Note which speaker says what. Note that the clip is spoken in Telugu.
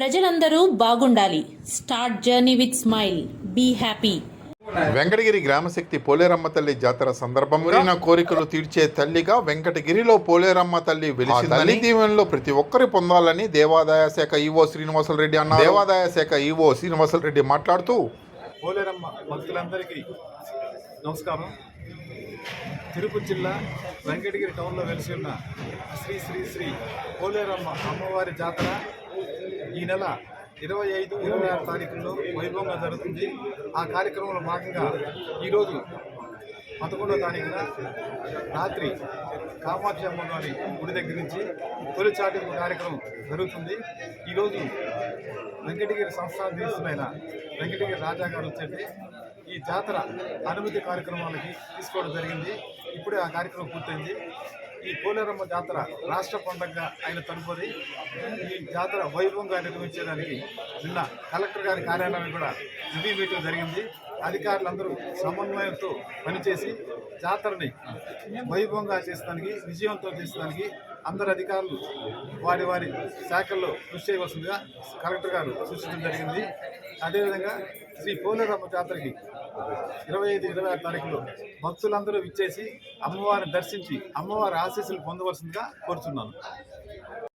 Speaker 1: ప్రజలందరూ బాగుండాలి. Start journey with smile be happy
Speaker 2: Venkatagiri గ్రామశక్తి Poleramma తల్లి జాతర సందర్భంగా నా కోరికలు తీర్చే తల్లిగా వెంకటగిరిలో పోలేరమ్మ తల్లి వెలిసి తల్లి దీవెనలో ప్రతి ఒక్కరి పొందాలని దేవాదాయ శాఖ ఈవో శ్రీనివాసరెడ్డి అన్నారు. దేవాదాయ శాఖ ఈవో శ్రీనివాసరెడ్డి మాట్లాడుతూ
Speaker 3: పోలేరమ్మ భక్తులందరికీ నమస్కారం. తిరుపతి జిల్లా వెంకటగిరి టౌన్లో వెలిసి ఉన్న శ్రీ శ్రీ శ్రీ పోలేరమ్మ అమ్మవారి జాతర ఈ నెల ఇరవై ఐదు ఇరవై ఆరు తారీఖుల్లో వైభవంగా జరుగుతుంది. ఆ కార్యక్రమంలో భాగంగా ఈరోజు పదకొండవ తారీఖున రాత్రి కామాక్షి అమ్మవారి గుడి దగ్గర నుంచి తొలి చాటింపు కార్యక్రమం జరుగుతుంది. ఈరోజు వెంకటగిరి సంస్థానమైన వెంకటగిరి రాజా గారు వచ్చేసి ఈ జాతర అనుమతి కార్యక్రమాలకి తీసుకోవడం జరిగింది. ఇప్పుడే ఆ కార్యక్రమం పూర్తయింది. ఈ పోలేరమ్మ జాతర రాష్ట్ర పండుగగా ఆయన తదుపరి ఈ జాతర వైభవంగా నిర్వహించడానికి నిన్న కలెక్టర్ గారి కార్యాలయం కూడా రివ్యూ మీటింగ్ జరిగింది. అధికారులందరూ సమన్వయంతో పనిచేసి జాతరని వైభవంగా చేసడానికి విజయంతో చేసడానికి అందరు అధికారులు వారి వారి శాఖల్లో కృషి చేయవలసిందిగా కలెక్టర్ గారు సూచించడం జరిగింది. అదేవిధంగా శ్రీ పోలేరమ్మ జాతరకి ఇరవై ఐదు ఇరవై ఆరు తారీఖులో భక్తులందరూ విచ్చేసి అమ్మవారిని దర్శించి అమ్మవారి ఆశీస్సులు పొందవలసిందిగా కోరుతున్నాను